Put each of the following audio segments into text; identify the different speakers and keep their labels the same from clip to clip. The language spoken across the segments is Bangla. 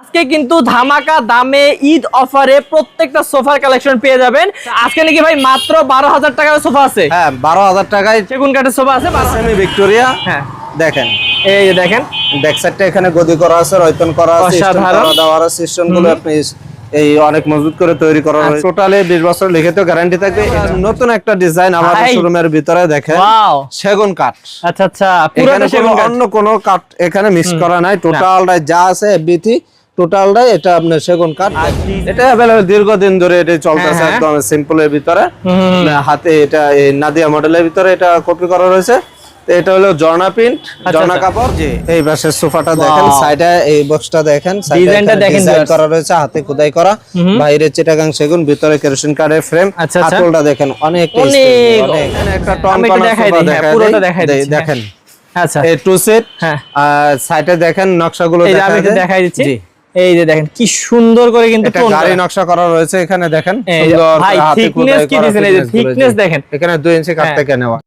Speaker 1: আজকে কিন্তু ধামাকা দামে ঈদ অফারে প্রত্যেকটা সোফার কালেকশন পেয়ে যাবেন। আজকে নাকি ভাই মাত্র বারো হাজার টাকার সোফা আছে।
Speaker 2: হ্যাঁ বারো হাজার টাকায়
Speaker 1: সেগুন কাঠের সোফা আছে
Speaker 2: সেমি ভিক্টোরিয়া
Speaker 1: হ্যাঁ।
Speaker 2: দেখেন।
Speaker 1: এই যে দেখেন।
Speaker 2: ব্যাক সাইডটা এখানে গদি করা আছে রয়তন করা আছে স্টোন
Speaker 1: অসাধারণ।
Speaker 2: করা দেওয়া আছে স্টোনগুলো আপনি এই অনেক মজবুত করে তৈরি করা হয়েছে টোটালি 20 বছর লিখিত গ্যারান্টি থাকবে। নতুন একটা ডিজাইন আমাদের। শোরুমের ভিতরে দেখেন। সেগুন কাঠ।
Speaker 1: আচ্ছা আচ্ছা। পুরোটা সেগুন কাঠ।
Speaker 2: অন্য কোনো কাঠ এখানে মিক্স করা নাই। টোটালটাই যা আছে এফবিথি টোটালটাই এটা আপনার সেগুন কাঠ। এটা available দীর্ঘদিন ধরে এটা চলতেছে
Speaker 1: হ্যাঁ, হ্যাঁ।
Speaker 2: একদম সিম্পলের ভিতরে। হাতে এটা এই নাদিয়া মডেলের ভিতরে এটা কপি করা রয়েছে। এটা হলো জর্না প্রিন্ট জর্না
Speaker 1: আচ্ছা।
Speaker 2: কাপড়। জি। এই পাশের সোফাটা দেখেন সাইডে এই বক্সটা দেখেন করা রয়েছে হাতে খোদাই করা। বাইরে চিটাগাং সেগুন ভিতরে কেরোসিন কার্ডের ফ্রেম
Speaker 1: আচ্ছা, আচ্ছা।
Speaker 2: দেখেন অনেক
Speaker 1: অনেক,
Speaker 2: একটা টন
Speaker 1: দেখাই দিই, হ্যাঁ,
Speaker 2: দেখাই
Speaker 1: পুরোটা দেখাই
Speaker 2: দেই, দেখেন।
Speaker 1: আচ্ছা।
Speaker 2: এই টু সেট
Speaker 1: হ্যাঁ।
Speaker 2: আর সাইডে দেখেন নকশাগুলো।
Speaker 1: দেখাই দিচ্ছি। এই যে দেখেন কি সুন্দর করে কিন্তু
Speaker 2: এটা গাড়ি নকশা করা রয়েছে এখানে দেখেন সুন্দর হাতে
Speaker 1: thickness কি
Speaker 2: করা?
Speaker 1: এই যে
Speaker 2: জি।
Speaker 1: দেখেন।
Speaker 2: এখানে দুই ইঞ্চি কাঠ
Speaker 1: হ্যাঁ।
Speaker 2: থেকে নেওয়া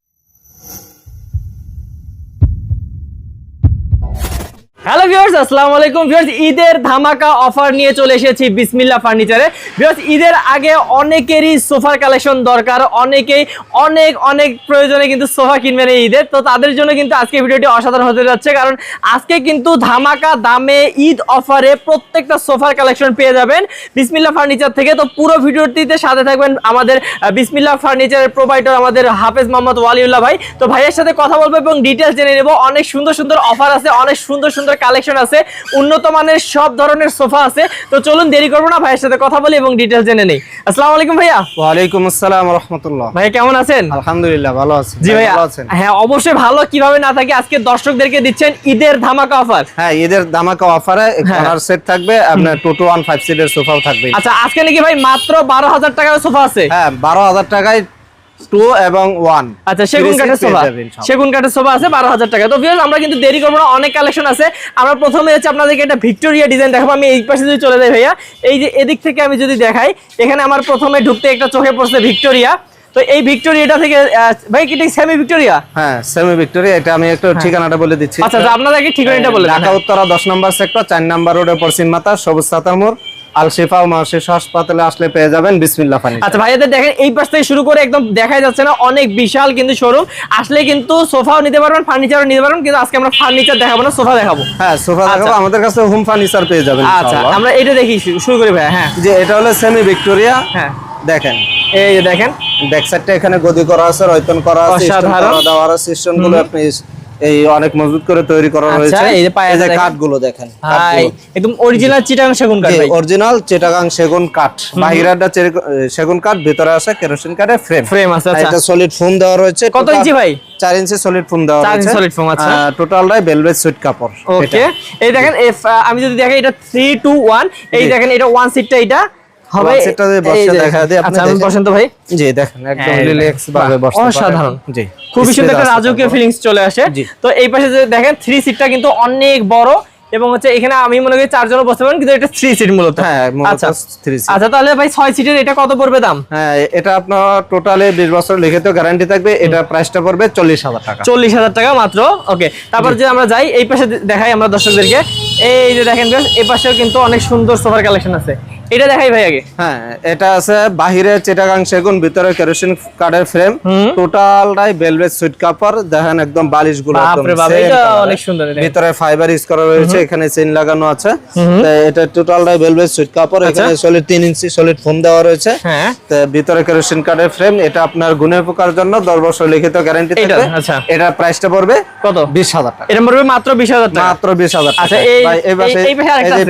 Speaker 1: হ্যালো ভিউয়ার্স আসসালামু আলাইকুম ভিউয়ার্স ঈদের ধামাকা অফার নিয়ে চলে এসেছি বিসমিল্লাহ ফার্নিচারে ভিউয়ার্স ঈদের আগে অনেকেরই সোফার কালেকশন দরকার। অনেকেই অনেক অনেক প্রয়োজনে কিন্তু সোফা কিনবেন এই ঈদের। তো তাদের জন্য কিন্তু আজকে ভিডিওটি অসাধারণ হতে যাচ্ছে। কারণ আজকে কিন্তু ধামাকা দামে ঈদ অফারে প্রত্যেকটা সোফার কালেকশন পেয়ে যাবেন বিসমিল্লাহ ফার্নিচার থেকে। তো পুরো ভিডিওটিতে সাথে থাকবেন আমাদের আহ, বিসমিল্লাহ ফার্নিচারের প্রোভাইডার আমাদের হাফেজ মোহাম্মদ ওয়ালিউল্লাহ ভাই। তো ভাইয়ের সাথে কথা বলব এবং ডিটেলস জেনে নেব। অনেক সুন্দর সুন্দর অফার আছে অনেক সুন্দর সুন্দর কালেকশন আছে। উন্নত মানের সব ধরনের সোফা আছে। তো চলুন দেরি করব না ভাইয়ের সাথে কথা বলি এবং ডিটেলস জেনে নেই। আসসালামু আলাইকুম ভাইয়া।
Speaker 2: ওয়ালাইকুম আসসালাম রহমতুল্লাহ।
Speaker 1: ভাইয়া কেমন আছেন?
Speaker 2: আলহামদুলিল্লাহ ভালো আছি।
Speaker 1: জি ভাইয়া।
Speaker 2: ভালো আছেন?
Speaker 1: হ্যাঁ অবশ্যই ভালো। কীভাবে না থাকে আজকে দর্শকদেরকে দিচ্ছেন ঈদের ধামাকা অফার
Speaker 2: হ্যাঁ ঈদের ধামাকা অফারে কর্নার সেট থাকবে আপনার টোটো ওয়ান ফাইভ সিটের সোফাও থাকবে।
Speaker 1: আচ্ছা আজকে নাকি ভাই মাত্র বারো হাজার টাকার সোফা আছে?
Speaker 2: হ্যাঁ বারো হাজার টাকায় টু এবং ওয়ান।
Speaker 1: আচ্ছা সেগুন কাঠের সোফা। সেগুন কাঠের সোফা আছে বারো হাজার টাকা। তো ভিউয়ার্স আমরা কিন্তু দেরি করব না অনেক কালেকশন আছে। আমরা প্রথমে হচ্ছে আপনাদেরকে একটা ভিক্টোরিয়া ডিজাইন দেখাবো। আমি এই পাশে যদি চলে যাই ভাইয়া এই যে এদিক থেকে আমি যদি দেখাই এখানে আমার প্রথমে ঢুকতে একটা চোখে পড়ছে ভিক্টোরিয়া। তো এই ভিক্টোরিয়াটা থেকে ভাই কি সেমি ভিক্টোরিয়া
Speaker 2: হ্যাঁ সেমি ভিক্টোরিয়া এটা আমি একটু ঠিকানাটা বলে দিচ্ছি।
Speaker 1: আচ্ছা আচ্ছা আপনাদেরকে ঠিকানাটা বলে
Speaker 2: ঢাকা
Speaker 1: হ্যাঁ।
Speaker 2: উত্তরা দশ নম্বর সেক্টর চার নম্বর রোডে পশ্চিম মাতা সবুজ সাতার মোড়। আল শিফা ও মাসিস হাসপাতালে আসলে পেয়ে যাবেন। বিসমিল্লাহ ফানি।
Speaker 1: আচ্ছা ভাইয়াদের দেখেন এই পাশ থেকে শুরু করে একদম দেখাই যাচ্ছে না অনেক বিশাল কিন্তু শোরুম আসলে কিন্তু সোফাও নিতে পারবেন ফার্নিচারও নিতে পারবেন কিন্তু আজকে আমরা ফার্নিচার দেখাবো না সোফা দেখাবো।
Speaker 2: হ্যাঁ সোফা দেখাবো।
Speaker 1: আচ্ছা।
Speaker 2: আমাদের কাছে হোম ফার্নিচার পেয়ে যাবেন
Speaker 1: আচ্ছা আমরা এটা দেখি শুরু- করি ভাইয়া হ্যাঁ।
Speaker 2: যে এটা হলো সেমি ভিক্টোরিয়া
Speaker 1: হ্যাঁ।
Speaker 2: দেখেন।
Speaker 1: এই দেখেন।
Speaker 2: ব্যাক সাইডটা এখানে গদি করা আছে রয়তন করা আছে
Speaker 1: অসাধারণ।
Speaker 2: করা দেওয়া আছে আপনি এই অনেক মজবুত করে তৈরি করা
Speaker 1: আচ্ছা,
Speaker 2: রয়েছে।
Speaker 1: এই যে পায়ে
Speaker 2: যে
Speaker 1: দেখেন।
Speaker 2: কাঠগুলো দেখেন
Speaker 1: একদম অরিজিনাল চিটাং সেগুন কাঠ ভাই।
Speaker 2: অরিজিনাল চিটাগাং সেগুন কাঠ। বাহিরাটা সেগুন কাঠ ভিতরে আছে কেরোসিন কাঠের ফ্রেম
Speaker 1: ফ্রেম আছে আচ্ছা।
Speaker 2: এটা সলিড ফোম দেওয়া রয়েছে।
Speaker 1: কত ইঞ্চি ভাই?
Speaker 2: চার ইঞ্চি সলিড ফোম দেওয়া
Speaker 1: চার ইঞ্চি
Speaker 2: রয়েছে।
Speaker 1: solid foam, আচ্ছা।
Speaker 2: টোটালটাই ভেলভেট সুইট কাপড়
Speaker 1: ওকে এই দেখেন আহ, আমি যদি দেখাই এটা থ্রি টু ওয়ান এই দেখেন এটা ওয়ান সিটটা এটা হবে?
Speaker 2: One seat টা যদি বসে দেখা দিই, আপনি
Speaker 1: আচ্ছা
Speaker 2: দেখেন।
Speaker 1: বসেন তো ভাই।
Speaker 2: জি দেখেন একদম রিল্যাক্স ভাবে বসতে পারেন।
Speaker 1: অসাধারণ।
Speaker 2: জি।
Speaker 1: খুবই সুন্দর একটা রাজকীয়। ফিলিংস চলে আসে। তো এই পাশে যে দেখেন থ্রি সিটটা কিন্তু অনেক বড় এবং হচ্ছে এখানে আমি মনে করি চারজনও বসতে পারেন কিন্তু এটা থ্রি সিট মূলত।
Speaker 2: হ্যাঁ
Speaker 1: আচ্ছা।
Speaker 2: থ্রি সিট
Speaker 1: আচ্ছা তাহলে ভাই ছয় সিটের এটা কত পড়বে দাম?
Speaker 2: হ্যাঁ এটা আপনার টোটালে বিশ বছর লিখিত গ্যারান্টি থাকবে। এটা প্রাইসটা পড়বে চল্লিশ হাজার টাকা।
Speaker 1: চল্লিশ হাজার টাকা মাত্র। ওকে তারপর যে আমরা যাই এই পাশে দেখাই আমরা দর্শকদেরকে। এই যে দেখেন এই পাশেও কিন্তু অনেক সুন্দর সোফার কালেকশন আছে। এটা দেখাই ভাই আগে।
Speaker 2: হ্যাঁ এটা আছে বাহিরে চিটাগাং সেগুন ভিতরে কেরোসিন কাঠের ফ্রেম টোটালটাই ভেলভেট সুইট কাপড় দেখেন একদম
Speaker 1: বালিশগুলো এটা অনেক সুন্দর
Speaker 2: ভিতরে ফাইবার ইউজ করা রয়েছে এখানে চেইন লাগানো আছে। এটা টোটালটাই ভেলভেট সুইট কাপড় এখানে সলিড তিন ইঞ্চি সলিড ফোম দেওয়া রয়েছে।
Speaker 1: হ্যাঁ।
Speaker 2: তো ভিতরে কেরোসিন কাঠের ফ্রেম এটা আপনার গুণের পোকার জন্য দশ বছর লিখিত গ্যারান্টি থাকবে।
Speaker 1: আচ্ছা।
Speaker 2: এটার প্রাইসটা পড়বে
Speaker 1: কত?
Speaker 2: বিশ হাজার টাকা।
Speaker 1: এটা পড়বে মাত্র বিশ হাজার টাকা।
Speaker 2: মাত্র বিশ হাজার
Speaker 1: আচ্ছা,
Speaker 2: টাকা। ভাই, এই।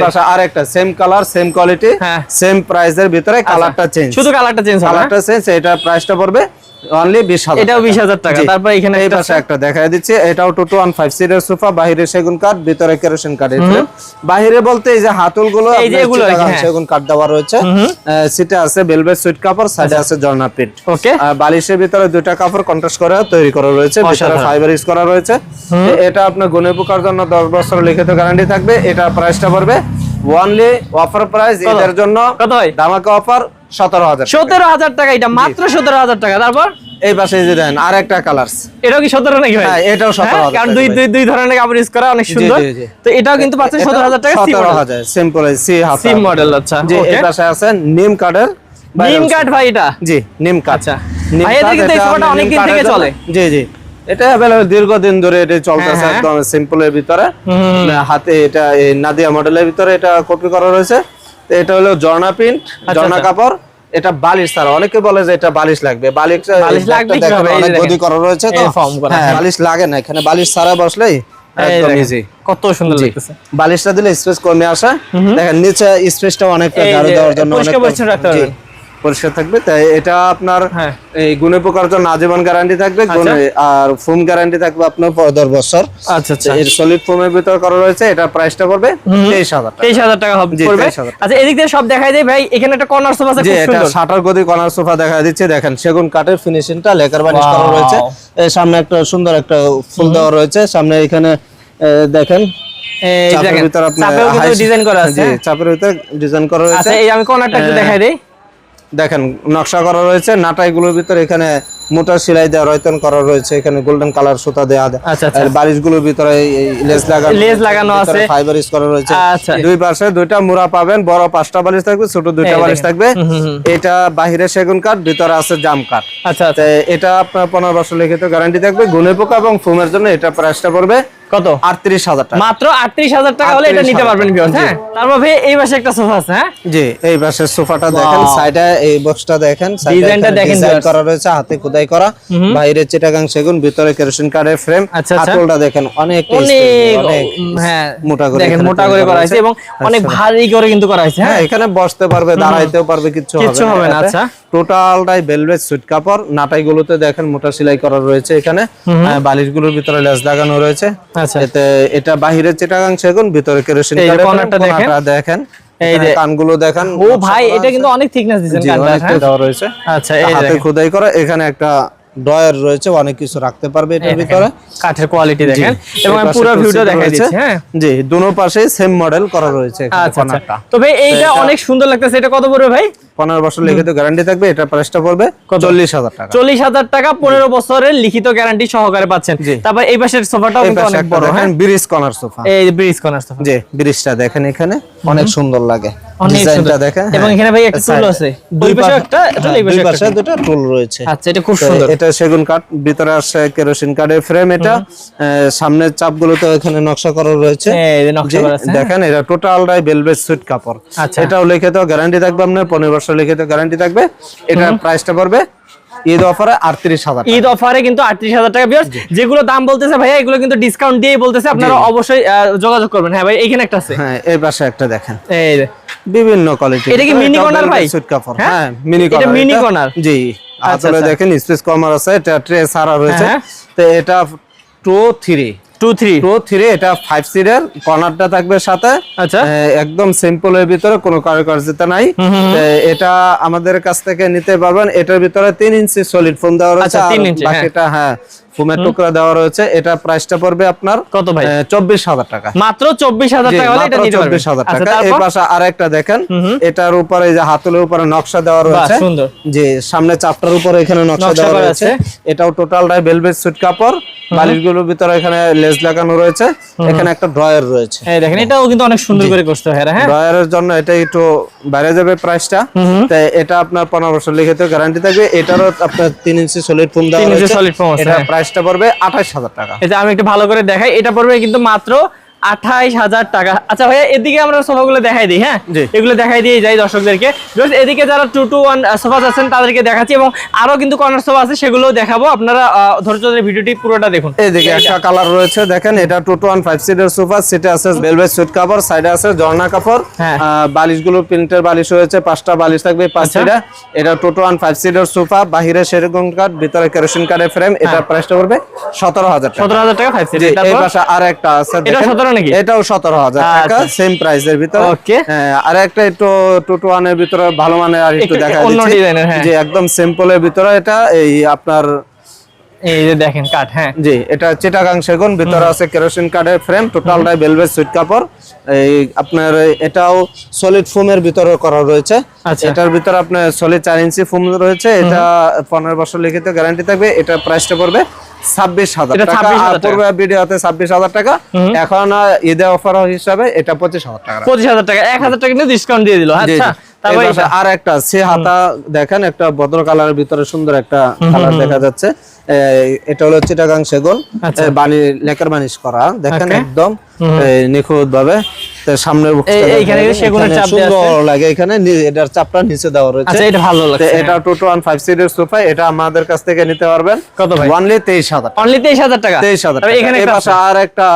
Speaker 2: পাশে
Speaker 1: আরেকটা
Speaker 2: সেম কালার সেম কোয়ালিটি
Speaker 1: হ্যাঁ।
Speaker 2: সেম প্রাইসের ভিতরে কালারটা চেঞ্জ
Speaker 1: শুধু কালারটা চেঞ্জ হবে?
Speaker 2: কালারটা চেঞ্জ এটা প্রাইসটা পড়বে অনলি বিশ হাজার
Speaker 1: এটাও 20,000 টাকা। তারপর এখানে
Speaker 2: এই পাশে একটা দেখাই দিচ্ছি এটাও সিটের সোফা বাহিরে সেগুন কাঠ ভিতরে কেরোসিন বাহিরে বলতে এই যে
Speaker 1: এই যে এগুলো হ্যাঁ।
Speaker 2: সেগুন কাঠ দেওয়া রয়েছে। সিটে আছে বেলভেট সুইট কাপড় সাইডে আছে জর্না প্রিন্ট
Speaker 1: ওকে
Speaker 2: বালিশের ভিতরে দুইটা কাপড় কন্ট্রাস্ট করে তৈরি করা রয়েছে ভিতরে ফাইবার ইউজ করা রয়েছে। এটা আপনার গুণে পোকার জন্য দশ বছর লিখিত গ্যারান্টি থাকবে এটা প্রাইসটা পড়বে ওয়ানলি অফার প্রাইস এদের জন্য
Speaker 1: কত ভাই
Speaker 2: ধামাকা অফার সতেরো হাজার
Speaker 1: সতেরো হাজার টাকা এটা মাত্র সতেরো হাজার টাকা। তারপর?
Speaker 2: এই পাশে এই যে দেখেন আর একটা কালার্স
Speaker 1: এটাও কি সতেরো নাকি ভাই?
Speaker 2: হ্যাঁ, এটাও 17,000
Speaker 1: হ্যাঁ, কারণ দুই দুই দুই ধরনের কাপড় ইউজ করা অনেক সুন্দর। তো এটাও কিন্তু পাচ্ছেন সতেরো হাজার টাকা
Speaker 2: সতেরো হাজার সিম্পল সি হাফ
Speaker 1: সিম মডেল আচ্ছা
Speaker 2: জি এই পাশে আছে নিম কার্ডের
Speaker 1: নিম কাঠ ভাই এটা?
Speaker 2: জি নিম কাঠ।
Speaker 1: আচ্ছা। ভাই, এদের কিন্তু এই
Speaker 2: এটা
Speaker 1: অনেক দিন থেকে চলে।
Speaker 2: জি জি। এটা অ্যাভেলেবল দীর্ঘদিন ধরে এটা চলতেছে
Speaker 1: হ্যাঁ।
Speaker 2: একদম সিম্পলের ভিতরে। হাতে এটা নাদিয়া মডেলের ভিতরে এটা কপি করা রয়েছে। তো এটা হলো জর্না প্রিন্ট জর্না
Speaker 1: আচ্ছা।
Speaker 2: কাপড়। এটা বালিশ ছাড়া। অনেকে বলে যে এটা বালিশ লাগবে। বালিশ
Speaker 1: বালিশ লাগবে
Speaker 2: অনেক গদি করা রয়েছে তো। হ্যাঁ। বালিশ লাগে না। এখানে বালিশ ছাড়া বসলেই একদম ইজি
Speaker 1: কত সুন্দর লাগতেছে।
Speaker 2: বালিশটা দিলে স্পেস কমে আসে। দেখেন নিচে স্পেসটা অনেকটা দেওয়ার জন্য
Speaker 1: রাখতে পারবেন।
Speaker 2: পরিষ্কার থাকবে। তাই এটা আপনার
Speaker 1: হ্যাঁ।
Speaker 2: এই গুণে পোকার জন্য আজীবন গ্যারান্টি থাকবে গুণে আর ফোম গ্যারান্টি থাকবে আপনার দশ বছর।
Speaker 1: আচ্ছা আচ্ছা।
Speaker 2: এর সলিড ফোমের ভিতর করা রয়েছে এটা প্রাইসটা পড়বে তেইশ হাজার টাকা।
Speaker 1: তেইশ হাজার টাকা হবে
Speaker 2: জি,
Speaker 1: পড়বে।
Speaker 2: 23,000
Speaker 1: আচ্ছা এদিক দিয়ে সব দেখাই দেয় ভাই এখানে একটা কর্নার সোফা আছে
Speaker 2: এটা শাটার গদি কর্নার সোফা দেখা দিচ্ছে দেখেন সেগুন কাঠের ফিনিশিংটা লেকার বানিশ করা রয়েছে। সামনে একটা সুন্দর একটা ফুল দেওয়া রয়েছে সামনে এখানে দেখেন
Speaker 1: এই
Speaker 2: চাপের
Speaker 1: দেখেন,
Speaker 2: ভিতর আপনার
Speaker 1: কিন্তু
Speaker 2: high-
Speaker 1: ডিজাইন করা আছে।
Speaker 2: চাপের ভিতর ডিজাইন করা রয়েছে।
Speaker 1: আচ্ছা এই আমি কর্নারটা একটু দেখাই দেই।
Speaker 2: দেখেন নকশা করা রয়েছে। নাটাইগুলোর ভিতরে এখানে মোটা সেলাই দেওয়া রয়তন করা রয়েছে। এখানে গোল্ডেন কালার সুতা দেওয়া
Speaker 1: আচ্ছা, আচ্ছা।
Speaker 2: আর বালিশগুলোর ভিতরে লেস লাগানো
Speaker 1: লেস লাগানো আছে।
Speaker 2: ফাইবার ইউজ করা রয়েছে।
Speaker 1: আচ্ছা।
Speaker 2: দুই পাশে দুইটা মুড়া পাবেন। বড় পাঁচটা বালিশ থাকবে ছোট দুইটা বালিশ থাকবে। এটা বাহিরে সেগুন কাঠ ভিতরে আছে জাম কাঠ।
Speaker 1: আচ্ছা আচ্ছা।
Speaker 2: এটা আপনার পনেরো বছর লিখিত গ্যারান্টি থাকবে। গুনে পোকা এবং ফোমের জন্য এটা প্রাইসটা পড়বে।
Speaker 1: কত?
Speaker 2: আটত্রিশ হাজার টাকা।
Speaker 1: মাত্র আটত্রিশ হাজার টাকা হলে এটা নিতে পারবেন হ্যাঁ? তারপর ভাই এই পাশে একটা সোফা আছে হ্যাঁ?
Speaker 2: জি এই পাশের সোফাটা দেখেন সাইডে এই বক্সটা দেখেন
Speaker 1: ডিজাইনটা দেখেন
Speaker 2: ডিজাইন করা রয়েছে হাতে খোদাই করা। বাইরে চিটাগাং সেগুন ভিতরে কেরোসিন কার্ডের ফ্রেম
Speaker 1: আচ্ছা, আচ্ছা।
Speaker 2: হাতলটা দেখেন অনেক
Speaker 1: অনেক হ্যাঁ
Speaker 2: মোটা করে
Speaker 1: দেখেন মোটা করে
Speaker 2: করা
Speaker 1: হয়েছে। এবং অনেক ভারী করে কিন্তু করা হয়েছে
Speaker 2: হ্যাঁ
Speaker 1: হ্যাঁ?
Speaker 2: এখানে বসতে পারবে দাঁড়াইতেও পারবে কিচ্ছু হবে
Speaker 1: না, আচ্ছা।
Speaker 2: টোটালটাই ভেলভেট সুইট কাপড় নাটাই গুলোতে দেখেন মোটা সেলাই করা রয়েছে এখানে। বালিশগুলোর ভিতরে লেস লাগানো রয়েছে।
Speaker 1: আচ্ছা।
Speaker 2: এতে এটা বাহিরে চিটাগাং সেগুন ভিতরে কেরোসিন
Speaker 1: দেখেন। এই
Speaker 2: এখানে
Speaker 1: যে-
Speaker 2: কানগুলো দেখেন
Speaker 1: ও ভাই এটা কিন্তু অনেক থিকনেস দিয়েছেন
Speaker 2: জি,
Speaker 1: কাঠটা
Speaker 2: অনেকটাই
Speaker 1: হ্যাঁ?
Speaker 2: দেওয়া রয়েছে।
Speaker 1: আচ্ছা এই
Speaker 2: হাতে খোদাই করা এখানে একটা রয়েছে অনেক কিছু রাখতে পারবে এটার ভিতরে।
Speaker 1: কাঠের কোয়ালিটি দেখেন। এবং আমি পুরো ভিউটা হ্যাঁ।
Speaker 2: জি দুনো পাশে সেম মডেল করা রয়েছে এখানে
Speaker 1: আচ্ছা আচ্ছা। তবে এইটা অনেক সুন্দর লাগতেছে। এটা কত পড়বে ভাই?
Speaker 2: পনেরো বছর লিখিত
Speaker 1: লিখিত অনেক
Speaker 2: সুন্দর লাগে। হ্যাঁ। হ্যাঁ,
Speaker 1: খুব সুন্দর।
Speaker 2: এটা সেগুন কাঠ ভিতরে কেরোসিন কাঠের ফ্রেম এটা। সামনের তো এখানে নকশা করা রয়েছে। দেখেন এটা টোটাল রাই ভেলভেট সুট কাপড়। এটাও লিখিত গ্যারান্টি থাকবে আপনার 15 বর্ষা লিখিত গ্যারান্টি থাকবে। এটার প্রাইসটা পড়বে ঈদ অফারে আটত্রিশ হাজার
Speaker 1: ঈদ অফারে কিন্তু আটত্রিশ হাজার টাকা যেগুলো দাম বলতেছে ভাইয়া এগুলো কিন্তু ডিসকাউন্ট বলতেছে আপনারা অবশ্যই যোগাযোগ করবেন। হ্যাঁ ভাই এখানে একটা আছে।
Speaker 2: হ্যাঁ এই পাশে একটা দেখেন।
Speaker 1: এই
Speaker 2: বিভিন্ন কোয়ালিটি
Speaker 1: এটা কি মিনি কর্নার ভাই? হ্যাঁ?
Speaker 2: হ্যাঁ মিনি কর্নার
Speaker 1: এটা মিনি কর্নার
Speaker 2: জি
Speaker 1: আচ্ছা,
Speaker 2: আসলে
Speaker 1: আচ্ছা।
Speaker 2: দেখেন স্পেস কমার আছে এটা ট্রে সারা রয়েছে।
Speaker 1: হ্যাঁ, হ্যাঁ।
Speaker 2: তো এটা two three
Speaker 1: two three
Speaker 2: two three এটা ফাইভ সিটের কর্নারটা থাকবে সাথে।
Speaker 1: আচ্ছা।
Speaker 2: একদম সিম্পল এর ভিতরে কোনো কারুকার্যতা নাই। এটা আমাদের কাছ থেকে নিতে পারবেন। এটার ভিতরে তিন ইঞ্চি সলিড ফোন দেওয়া রয়েছে।
Speaker 1: আচ্ছা।
Speaker 2: বাকিটা হ্যাঁ। ফোমের টুকরা দেওয়া রয়েছে। এটা প্রাইসটা পড়বে আপনার
Speaker 1: কত ভাই?
Speaker 2: চব্বিশ হাজার টাকা।
Speaker 1: মাত্র চব্বিশ হাজার টাকা পারবেন।
Speaker 2: 24,000
Speaker 1: আচ্ছা
Speaker 2: টাকা। এই পাশে আরেকটা দেখেন এটার উপরে যে হাতলের উপরে নকশা দেওয়া রয়েছে। যে সামনে চাপটার উপরে এখানে নকশা দেওয়া রয়েছে। এটাও টোটালটাই ভেলভেট সুইট কাপড়। বালিশগুলোর ভিতরে এখানে লেস লাগানো রয়েছে। এখানে একটা ড্রয়ার রয়েছে।
Speaker 1: দেখেন এটাও কিন্তু অনেক সুন্দর করে করতে হয় হ্যাঁ?
Speaker 2: ড্রয়ারের জন্য এটা একটু বাইরে যাবে প্রাইসটা তাই এটা আপনার পনেরো বছর লিখিত গ্যারান্টি থাকবে। এটারও আপনার তিন ইঞ্চি সলিড ফোম দেওয়া রয়েছে। এটা
Speaker 1: হ্যাঁ।
Speaker 2: প্রাইসটা পড়বে আঠাশ হাজার টাকা।
Speaker 1: আমি একটু ভালো করে দেখাই এটা পড়বে কিন্তু মাত্র আঠাইশ হাজার টাকা। আচ্ছা ভাইয়া এদিকে আমরা সোফাগুলো দেখাই দিই হ্যাঁ? এগুলো দেখাই দিয়ে যাই দর্শকদেরকে। এদিকে যারা টু টু ওয়ান সোফা আছেন তাদেরকে দেখাচ্ছি এবং আরও কিন্তু কর্নার সোফা আছে সেগুলো দেখাবো। আপনারা ধৈর্য ধরে ভিডিওটি পুরোটা দেখুন।
Speaker 2: এদিকে একটা কালার রয়েছে দেখেন এটা টু টু ওয়ান ফাইভ সিটের সোফা সিটে আছে কাপড় সাইডে আছে ঝর্ণা কাপড়
Speaker 1: হ্যাঁ।
Speaker 2: বালিশগুলো প্রিন্টের বালিশ রয়েছে পাঁচটা বালিশ থাকবে পাঁচ
Speaker 1: আচ্ছা।
Speaker 2: সিটা এটা টু টু ওয়ান ফাইভ সিটের সোফা বাহিরে সেরকম কাঠ ভিতরে কেরোসিন কাঠের ফ্রেম এটা প্রাইসটা পড়বে সতেরো হাজার
Speaker 1: সতেরো হাজার টাকা ফাইভ সিট
Speaker 2: আর একটা আছে
Speaker 1: এটা
Speaker 2: দেখেন।
Speaker 1: 17 নাকি?
Speaker 2: এটাও সতেরো হাজার টাকা
Speaker 1: আচ্ছা।
Speaker 2: সেম প্রাইসের ভিতরে
Speaker 1: Okay.
Speaker 2: হ্যাঁ, আর একটা একটু টু টু ওয়ানের ভিতরে ভালো মানে আর একটু দেখা
Speaker 1: অন্য ডিজাইনের, হ্যাঁ।
Speaker 2: যে একদম সিম্পলের ভিতরে এটা এই আপনার
Speaker 1: এই যে দেখেন কাঠ হ্যাঁ
Speaker 2: জি এটা চিটাগাং সেগুন ভিতরে আছে কেরোসিন কাঠের ফ্রেম টোটালটাই ভেলভেট সুইট কাপড় এই আপনার এটাও সলিড ফোমের ভিতরে করা রয়েছে
Speaker 1: আচ্ছা।
Speaker 2: এটার ভিতরে আপনার সলিড চার ইঞ্চি ফোম রয়েছে এটা পনেরো বছর লিখিত গ্যারান্টি থাকবে এটা প্রাইসটা পড়বে ছাব্বিশ হাজার
Speaker 1: এটা
Speaker 2: টাকা।
Speaker 1: 26,000
Speaker 2: আর পূর্বে ভিডিওতে ছাব্বিশ হাজার টাকা। এখন ঈদে অফার হিসাবে এটা পঁচিশ হাজার টাকা।
Speaker 1: পঁচিশ হাজার টাকা। এক হাজার টাকা কিন্তু ডিসকাউন্ট দিয়ে দিল। আচ্ছা।
Speaker 2: আর একটা সে হাতা দেখেন একটা ভদ্র কালারের ভিতরে সুন্দর একটা কালার দেখা যাচ্ছে। এটা হলো চিটাগাং সেগুন
Speaker 1: আচ্ছা।
Speaker 2: বানি লেকার বানিশ করা দেখেন একদম নিখুঁত ভাবে সামনের। সুন্দর লাগে এখানে এটার চাপটা নিচে দেওয়া রয়েছে।
Speaker 1: আচ্ছা এটা ভালো
Speaker 2: তো
Speaker 1: লাগছে
Speaker 2: এটা টোটো ওয়ান ফাইভ সিটের সোফা এটা আমাদের কাছ থেকে নিতে পারবেন।
Speaker 1: কত ভাই?
Speaker 2: ওয়ানলি তেইশ হাজার।
Speaker 1: অনলি তেইশ হাজার টাকা?
Speaker 2: তেইশ হাজার
Speaker 1: এখানে
Speaker 2: আর একটা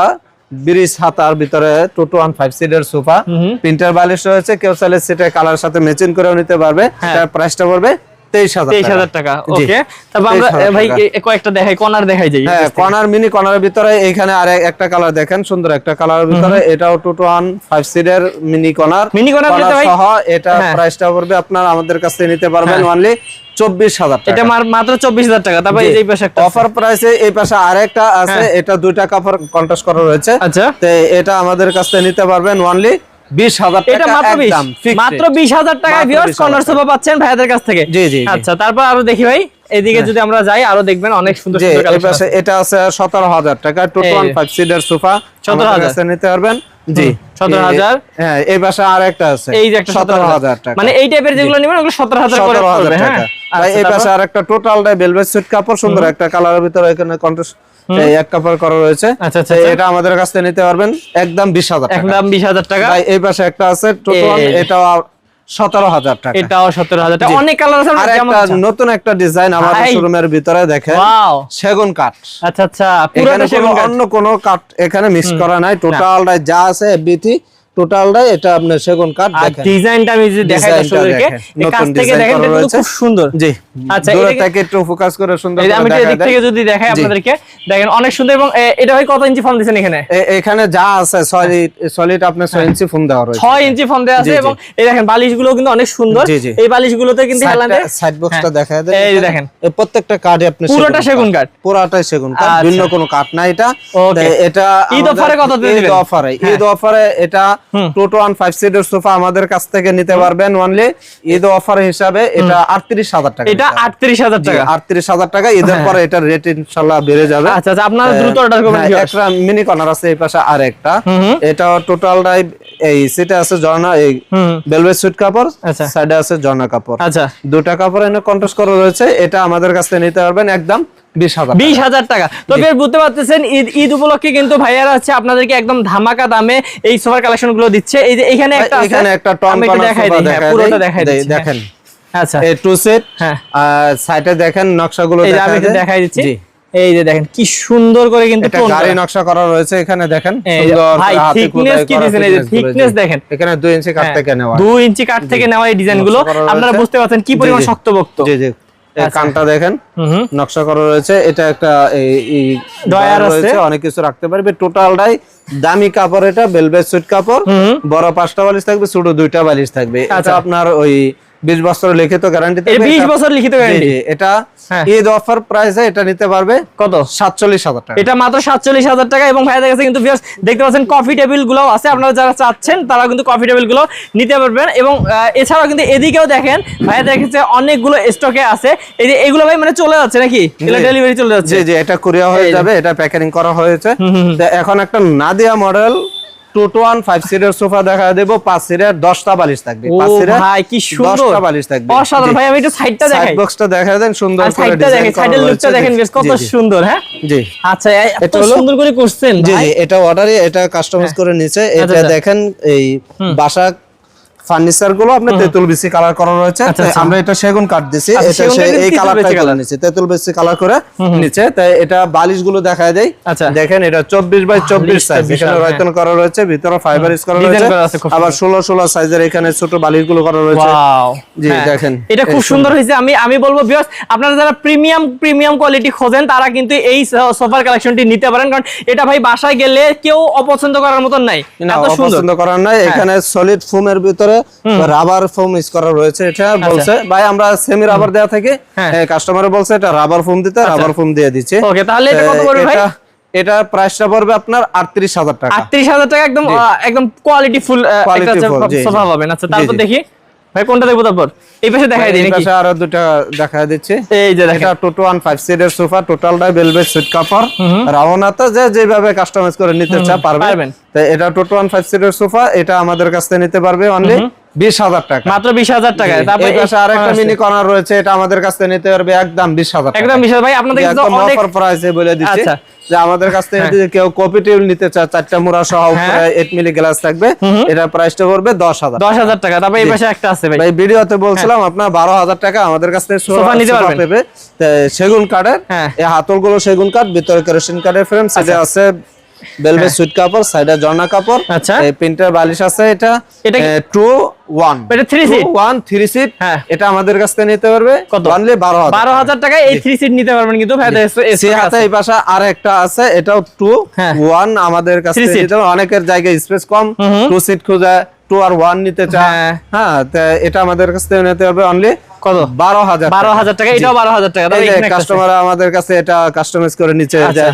Speaker 2: ব্রিজ হাতার ভিতরে টোটো ওয়ান ফাইভ সিটের সোফা। প্রিন্টার বালিশ রয়েছে কেউ চাইলে সেটা কালার সাথে মেচিন করেও নিতে পারবে।
Speaker 1: হ্যাঁ।
Speaker 2: প্রাইসটা পড়বে তেইশ হাজার
Speaker 1: তেইশ হাজার টাকা। ওকে। তারপর আমরা ভাই
Speaker 2: টাকা।
Speaker 1: এ- এ কয়েকটা দেখাই কর্নার দেখাই যাই
Speaker 2: হ্যাঁ কর্নার মিনি কর্নারের ভিতরে এইখানে আর একটা কালার দেখেন সুন্দর একটা কালারের ভিতরে এটাও টোটো ওয়ান ফাইভ সিটের মিনি কর্নার।
Speaker 1: Mini corner ভাই?
Speaker 2: এটা
Speaker 1: হ্যাঁ।
Speaker 2: প্রাইসটা পড়বে আপনার আমাদের কাছে নিতে পারবেন অনলি চব্বিশ হাজার
Speaker 1: এটা মাত্র চব্বিশ হাজার টাকা তারপর এই এই পাশে একটা আছে।
Speaker 2: অফার প্রাইসে এই পাশে আরেকটা আছে
Speaker 1: হ্যাঁ।
Speaker 2: এটা দুইটা কাপড় কন্ট্রাস্ট করা রয়েছে।
Speaker 1: আচ্ছা।
Speaker 2: তো এটা আমাদের কাছ থেকে নিতে পারবেন অনলি বিশ হাজার
Speaker 1: এটা
Speaker 2: টাকা
Speaker 1: মাত্র বিশ।
Speaker 2: একদম fixed
Speaker 1: মাত্র
Speaker 2: rate।
Speaker 1: বিশ হাজার টাকায়
Speaker 2: মাত্র
Speaker 1: ভিউয়ার্স
Speaker 2: 20,000
Speaker 1: কর্নার সোফা পাচ্ছেন ভাইয়াদের কাছ থেকে।
Speaker 2: জি, জি, জি।
Speaker 1: আচ্ছা তারপর আরও দেখি ভাই এদিকে যদি আমরা যাই আরও দেখবেন অনেক সুন্দর
Speaker 2: যে
Speaker 1: সুন্দর
Speaker 2: এই
Speaker 1: কালেকশন
Speaker 2: পাশে এটা আছে সতেরো হাজার টাকা টোটো
Speaker 1: এই
Speaker 2: ওয়ান
Speaker 1: যে।
Speaker 2: ফাইভ সিটের সোফা
Speaker 1: 17,000
Speaker 2: নিতে পারবেন। জি।
Speaker 1: 17,000
Speaker 2: হ্যাঁ এই পাশে আর একটা আছে।
Speaker 1: এই যে একটা
Speaker 2: সতেরো হাজার। টাকা।
Speaker 1: মানে এই টাইপের যেগুলো নেবেন ওগুলো সতেরো হাজার
Speaker 2: সতেরো হাজার
Speaker 1: হ্যাঁ। আচ্ছা,
Speaker 2: এই পাশে আর একটা টোটাল সুইট কাপড় সুন্দর একটা কালারের ভিতরে এখানে কন্ট্রাস্ট এই এক কাপড় করা রয়েছে।
Speaker 1: আচ্ছা, আচ্ছা, আচ্ছা।
Speaker 2: এটা আমাদের কাছ থেকে নিতে পারবেন। একদম বিশ হাজার টাকা।
Speaker 1: একদম বিশ হাজার টাকা।
Speaker 2: ভাই এই পাশে একটা আছে টোটাল এটাও সতেরো হাজার টাকা।
Speaker 1: এটাও সতেরো হাজার টাকা। অনেক কালার আছে
Speaker 2: আর একটা নতুন একটা ডিজাইন আমাদের। শোরুমের ভিতরে দেখেন। সেগুন কাঠ।
Speaker 1: আচ্ছা আচ্ছা।
Speaker 2: অন্য কোনো কাঠ এখানে মিক্স করা নাই। টোটালটাই যা আছে টোটালটাই এটা আপনার সেগুন কাঠ
Speaker 1: আর ডিজাইনটা আমি যদি দেখাই দর্শকদেরকে কাছ থেকে দেখেন এটা কিন্তু খুব সুন্দর।
Speaker 2: জি
Speaker 1: আচ্ছা,
Speaker 2: থেকে একটু ফোকাস করে সুন্দর করে
Speaker 1: আমি এদিক থেকে যদি দেখাই আপনাদেরকে দেখেন অনেক সুন্দর এবং এটা ভাই কত ইঞ্চি ফোন দিচ্ছেন এখানে?
Speaker 2: এখানে যা আছে সলিড সলিড আপনার ছয় ইঞ্চি ফোন দেওয়া রয়েছে।
Speaker 1: ছয় ইঞ্চি ফোন দেওয়া আছে। এবং এই দেখেন বালিশগুলো কিন্তু অনেক সুন্দর। এই বালিশগুলোতে কিন্তু হেলান্ডে
Speaker 2: সাইড বক্সটা
Speaker 1: হ্যাঁ।
Speaker 2: দেখায় দেন।
Speaker 1: এই দেখেন।
Speaker 2: প্রত্যেকটা কাঠে আপনি
Speaker 1: পুরোটা সেগুন কাঠ।
Speaker 2: পুরোটাই সেগুন কাঠ।
Speaker 1: আচ্ছা।
Speaker 2: ভিন্ন কোনো কাঠ না এটা। এটা
Speaker 1: ঈদ অফারে কত দিয়ে
Speaker 2: ঈদ অফারে।
Speaker 1: হ্যাঁ।
Speaker 2: ঈদ অফারে এটা টোটো ওয়ান ফাইভ সিটের সোফা আমাদের কাছ থেকে নিতে পারবেন অনলি ঈদ অফার হিসাবে এটা আটত্রিশ হাজার টাকা
Speaker 1: এটা আটত্রিশ হাজার টাকা।
Speaker 2: আটত্রিশ হাজার টাকা। ঈদের পরে এটার রেট ইনশাল্লাহ বেড়ে যাবে।
Speaker 1: আচ্ছা আচ্ছা আপনারা দ্রুত অর্ডার করবেন
Speaker 2: হ্যাঁ, একটা মিনি কর্নার আছে এই পাশে আর একটা এটা টোটাল এই সিটে আছে ঝর্ণা এই। বেলভেট সুইট কাপড়।
Speaker 1: আচ্ছা।
Speaker 2: সাইডে আছে ঝর্ণা কাপড়।
Speaker 1: আচ্ছা।
Speaker 2: দুটা কাপড় এনে কন্ট্রাস্ট করা রয়েছে। এটা আমাদের কাছ থেকে নিতে পারবেন একদম বিশ হাজার
Speaker 1: টাকা। তো বের বুঝতে পারতেছেন ঈদ ঈদ উপলক্ষে কিন্তু ভাইয়ারা হচ্ছে আপনাদেরকে একদম ধামাকা দামে এই সোফার কালেকশনগুলো দিচ্ছে। এই যে এখানে একটা
Speaker 2: এখানে একটা টন
Speaker 1: আমি দেখাই দিই হ্যাঁ, পুরোটা দেখাই
Speaker 2: দেই,
Speaker 1: দিচ্ছি
Speaker 2: দেখেন।
Speaker 1: হ্যাঁ। আচ্ছা।
Speaker 2: এই টু সেট
Speaker 1: হ্যাঁ।
Speaker 2: সাইডে দেখেন নকশাগুলো
Speaker 1: আমি। দেখাই দিচ্ছি। এই যে দেখেন কি সুন্দর করে কিন্তু
Speaker 2: গাড়ি নকশা করা রয়েছে এখানে দেখেন। সুন্দর
Speaker 1: ভাই,
Speaker 2: খোদাই
Speaker 1: কি দিয়েছেন? এই যে
Speaker 2: জি।
Speaker 1: দেখেন।
Speaker 2: এখানে দুই ইঞ্চি কাঠ
Speaker 1: হ্যাঁ,
Speaker 2: থেকে নেওয়া
Speaker 1: দুই ইঞ্চি কাঠ থেকে নেওয়া এই
Speaker 2: ডিজাইনগুলো।
Speaker 1: আপনারা বুঝতে পারছেন কি পরিমাণ। শক্তপোক্ত।
Speaker 2: জি জি। কানটা দেখেন। নকশা করা রয়েছে এটা একটা এই-
Speaker 1: ড্রয়ার
Speaker 2: রয়েছে অনেক কিছু রাখতে পারবে টোটালটাই দামি কাপড় এটা বেলভেট সুইট কাপড়। বড় পাঁচটা বালিশ থাকবে ছোট দুইটা বালিশ থাকবে এটা
Speaker 1: আচ্ছা।
Speaker 2: আপনার ওই বিশ বছর লিখিত গ্যারান্টি
Speaker 1: এই 20 বছর লিখিত guarantee?
Speaker 2: এটা
Speaker 1: হ্যাঁ।
Speaker 2: ঈদ অফার প্রাইসে এটা নিতে পারবে
Speaker 1: কত?
Speaker 2: সাতচল্লিশ হাজার টাকা।
Speaker 1: এটা মাত্র সাতচল্লিশ হাজার টাকা এবং ভাইয়াদের কাছে কিন্তু viewers দেখতে পাচ্ছেন কফি টেবিলগুলো আছে। আপনারা যারা চাচ্ছেন তারা কিন্তু কফি টেবিলগুলো নিতে পারবেন। এবং এছাড়াও কিন্তু এদিকেও দেখেন ভাইয়াদের কাছে অনেকগুলো স্টকে আছে। এই যে এগুলো ভাই মানে চলে যাচ্ছে নাকি?
Speaker 2: জি।
Speaker 1: ডেলিভারি চলে যাচ্ছে।
Speaker 2: জি জি এটা কুরিয়া হয়ে যাবে এটা প্যাকেজিং করা হয়েছে। এখন একটা নাদিয়া মডেল ফাইভ সিটের সোফা দেখা দেবো পাঁচ সিটের দশটা বালিশ থাকবে। পাঁচ সিটের
Speaker 1: কি সুন্দর।
Speaker 2: বালিশ থাকবে।
Speaker 1: অসাধারণ। ভাই আমি একটু সাইডটা
Speaker 2: সাইড
Speaker 1: দেখাই।
Speaker 2: বক্সটা দেখা দেন সুন্দর করে
Speaker 1: দেখেন সাইডের লুকটা দেখেন বেশ কত সুন্দর হ্যাঁ?
Speaker 2: জি।
Speaker 1: আচ্ছা এত
Speaker 2: এটা হলো-
Speaker 1: সুন্দর করে করছেন
Speaker 2: জি জি এটা অর্ডারে এটা কাস্টমাইজ করে নিচে। এটা
Speaker 1: আচ্ছা, আচ্ছা।
Speaker 2: দেখেন এই বাসা ফার্নিচারগুলো আপনার তেঁতুল বিসি কালার করা রয়েছে।
Speaker 1: আচ্ছা, আচ্ছা।
Speaker 2: আমরা এটা সেগুন কাঠ দিছি।
Speaker 1: আচ্ছা,
Speaker 2: এটা এই কালারটা
Speaker 1: colour।
Speaker 2: নিচে তেঁতুল বিসি কালার করে নিচে তাই এটা বালিশগুলো দেখা দেয়
Speaker 1: আচ্ছা।
Speaker 2: দেখেন এটা চব্বিশ বাই চব্বিশ
Speaker 1: বালিশটা
Speaker 2: সাইজ এখানে
Speaker 1: হ্যাঁ।
Speaker 2: রয়তন করা রয়েছে ভিতরে ফাইবার ইউজ করা রয়েছে।
Speaker 1: খুব
Speaker 2: আবার ষোলো ষোলো সাইজের এখানে ছোট বালিশগুলো করা রয়েছে।
Speaker 1: ওয়াও।
Speaker 2: জি,
Speaker 1: হ্যাঁ।
Speaker 2: দেখেন।
Speaker 1: এটা খুব সুন্দর হয়েছে। আমি আমি বলব ভিউয়ার্স আপনারা যারা প্রিমিয়াম প্রিমিয়াম কোয়ালিটি খোঁজেন তারা কিন্তু এই সোফার কালেকশনটি নিতে পারেন। কারণ এটা ভাই বাসায় গেলে কেউ অপছন্দ করার মতন নাই।
Speaker 2: না
Speaker 1: এত সুন্দর।
Speaker 2: অপছন্দ করার নাই। এখানে সলিড ফোমের ভিতরে রাবার ফোম ইউজ করা রয়েছে এটা বলছে। ভাই আমরা সেমি রাবার দেয়া থেকে
Speaker 1: হ্যাঁ।
Speaker 2: কাস্টমারে বলছে এটা রাবার ফোম দিতে রাবার ফোম দিয়ে দিচ্ছে।
Speaker 1: ওকে তাহলে এটা কত পড়বে ভাই?
Speaker 2: এটা প্রাইসটা পড়বে আপনার আটত্রিশ হাজার টাকা।
Speaker 1: আটত্রিশ হাজার টাকা একদম একদম কোয়ালিটি ফুল
Speaker 2: একটা।
Speaker 1: সোফা পাবেন আচ্ছা তারপর দেখি। ভাই কোনটা দেখব তারপর? এই পাশে দেখাই দিই নাকি?
Speaker 2: আরও দুটা দেখা দিচ্ছে।
Speaker 1: এই যে দেখেন।
Speaker 2: এটা টোটো ওয়ান ফাইভ সিটের সোফা টোটালটা ভেলভেট সুইট কাপড় রাওনাতে যে যেভাবে কাস্টমাইজ করে নিতে চা পারবে।
Speaker 1: পারবেন।
Speaker 2: তো এটা টোটো ওয়ান ফাইভ সিটের সোফা এটা আমাদের কাছ থেকে নিতে পারবে অনলি বিশ হাজার টাকা।
Speaker 1: মাত্র বিশ হাজার টাকায় তারপর
Speaker 2: এই পাশে মিনি কর্নার রয়েছে এটা আমাদের কাছ থেকে নিতে পারবে একদম বিশ হাজার
Speaker 1: একদম বিশ ভাই আপনাদের কাছে তো
Speaker 2: একদম
Speaker 1: অনেক
Speaker 2: অফার প্রাইসে বলে দিচ্ছি।
Speaker 1: আচ্ছা।
Speaker 2: যে আমাদের কাছ থেকে যদি কেউ কপি টেবিল নিতে চায় চারটা মোড়া সহ এইট মিলি গ্লাস থাকবে এটা প্রাইসটা পড়বে দশ হাজার
Speaker 1: দশ হাজার টাকা। তারপর এই পাশে একটা আছে ভাই।
Speaker 2: ভাই ভিডিওতে বলছিলাম আপনার বারো হাজার টাকা আমাদের কাছ থেকে
Speaker 1: সোফা নিতে
Speaker 2: সেগুন কাঠের
Speaker 1: হ্যাঁ।
Speaker 2: এই হাতলগুলো সেগুন কাঠ ভিতরে কেরোসিন কাঠের ফ্রেম সাইডে আছে বেলভেট সুইট কাপড় সাইডে জর্না কাপড়
Speaker 1: আচ্ছা।
Speaker 2: এই প্রিন্টার বালিশ আছে এটা।
Speaker 1: এটা
Speaker 2: 2 1
Speaker 1: এটা 3 সিট
Speaker 2: 1 3 সিট
Speaker 1: হ্যাঁ।
Speaker 2: এটা আমাদের কাছে নিতে পারবে।
Speaker 1: কত?
Speaker 2: অনলি
Speaker 1: 12000 12000 টাকায় এই 3 সিট নিতে পারবেন কিন্তু ফায়দা
Speaker 2: আছে এই হাতে এই পাশে আর একটা আছে এটাও 2
Speaker 1: 1
Speaker 2: হ্যাঁ। আমাদের কাছে নিতে পারবেন অনেকের জায়গায় স্পেস কম। 2 সিট খোঁজা 2 আর 1 নিতে চায়।
Speaker 1: হ্যাঁ।,
Speaker 2: হ্যাঁ এটা আমাদের কাছে নিতে পারবে অনলি
Speaker 1: কত? 12000 12000 টাকা। এটাও 12000 টাকা।
Speaker 2: কাস্টমার আমাদের কাছে এটা কাস্টমাইজ করে নিচে
Speaker 1: আচ্ছা।
Speaker 2: যায়।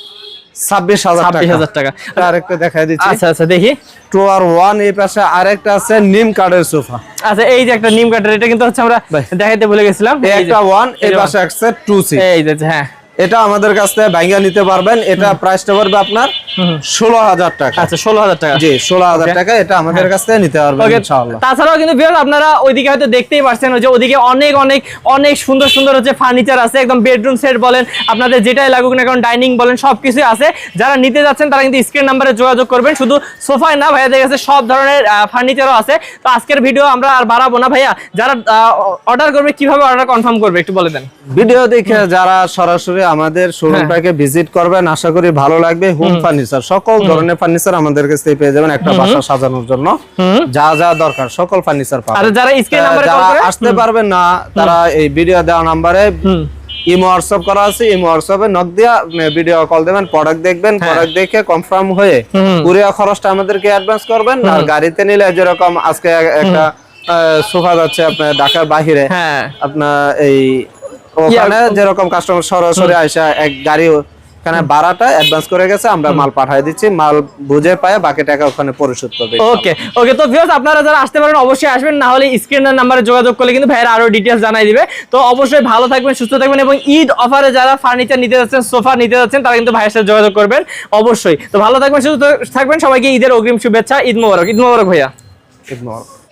Speaker 2: ছাব্বিশ হাজার
Speaker 1: হাজার টাকা।
Speaker 2: আরেকটা দেখা দিচ্ছি।
Speaker 1: আচ্ছা আচ্ছা দেখি।
Speaker 2: টু আর ওয়ান এই পাশে আরেকটা আছে নিম কাঠের সোফা।
Speaker 1: আচ্ছা এই যে একটা নিম কাঠের এটা কিন্তু হচ্ছে আমরা দেখাইতে ভুলে গেছিলাম।
Speaker 2: একটা ওয়ান এই
Speaker 1: এই
Speaker 2: পাশে আছে টু সি
Speaker 1: এই হ্যাঁ।
Speaker 2: এটা আমাদের কাছ থেকে ভাঙ্গা নিতে পারবেন। এটা প্রাইসটা পড়বে আপনার ষোলো হাজার টাকা।
Speaker 1: আচ্ছা ষোলো হাজার টাকা।
Speaker 2: জি ষোলো হাজার টাকা এটা আমাদের কাছ থেকে নিতে পারবেন
Speaker 1: তাছাড়াও কিন্তু ভিউয়ার্স আপনারা ওইদিকে হয়তো দেখতেই পারছেন যে ওদিকে অনেক অনেক অনেক সুন্দর সুন্দর হচ্ছে ফার্নিচার আছে। একদম বেডরুম সেট বলেন আপনাদের যেটাই লাগুক না কারণ ডাইনিং বলেন সবকিছু আছে। যারা নিতে যাচ্ছেন তারা কিন্তু স্ক্রিন নাম্বারে যোগাযোগ করবেন। শুধু সোফায় না ভাইয়াদের কাছে সব ধরনের ফার্নিচারও আছে। তো আজকের ভিডিও আমরা আর বাড়াবো না ভাইয়া। যারা অর্ডার করবে কীভাবে অর্ডার কনফার্ম করবে একটু বলে দেন।
Speaker 2: ভিডিও দেখে যারা সরাসরি আমাদের শোরুমটাকে ভিজিট করবেন। আশা করি ভালো লাগবে। হোম ফার্নিচার সকল ধরনের ফার্নিচার আমাদের কাছে পেয়ে যাবেন একটা বাসা সাজানোর জন্য। যা যা দরকার সকল ফার্নিচার
Speaker 1: আর
Speaker 2: পাবেন
Speaker 1: যারা স্ক্রিন নাম্বারে কল করে?
Speaker 2: আসতে পারবেন না তারা এই ভিডিও দেওয়া নাম্বারে। ইমো হোয়াটসঅ্যাপ করা আছে। ইমো হোয়াটসঅ্যাপে নক দিয়া ভিডিও কল দেবেন প্রোডাক্ট দেখবেন
Speaker 1: হ্যাঁ।
Speaker 2: প্রোডাক্ট দেখে কনফার্ম হয়ে। কুরিয়ার খরচটা আমাদেরকে অ্যাডভান্স করবেন। আর গাড়িতে নিলে যেরকম আজকে একটা সোফা যাচ্ছে আপনার ঢাকার বাহিরে।
Speaker 1: হ্যাঁ।
Speaker 2: আপনার এই ওখানে যেরকম কাস্টমার সরাসরি আসা এক গাড়ি এখানে ভাড়াটা অ্যাডভান্স করে গেছে আমরা মাল পাঠিয়ে দিচ্ছি মাল বুঝে পায় বাকি টাকা ওখানে পরিশোধ করবে
Speaker 1: ওকে ওকে তো ভিউয়ার্স আপনারা যারা আসতে পারেন অবশ্যই আসবেন না হলে স্ক্রিনের নাম্বারে যোগাযোগ করলে কিন্তু ভাইয়েরা আরও ডিটেইলস জানাই দিবে। তো অবশ্যই ভালো থাকবেন সুস্থ থাকবেন এবং ঈদ অফারে যারা ফার্নিচার নিতে যাচ্ছেন সোফা নিতে যাচ্ছেন তারা কিন্তু ভাইয়ের সাথে যোগাযোগ করবেন অবশ্যই। তো ভালো থাকবেন সুস্থ থাকবেন সবাইকে ঈদের অগ্রিম শুভেচ্ছা ঈদ মোবারক ঈদ মোবারক ভাইয়া।
Speaker 2: ইগনোর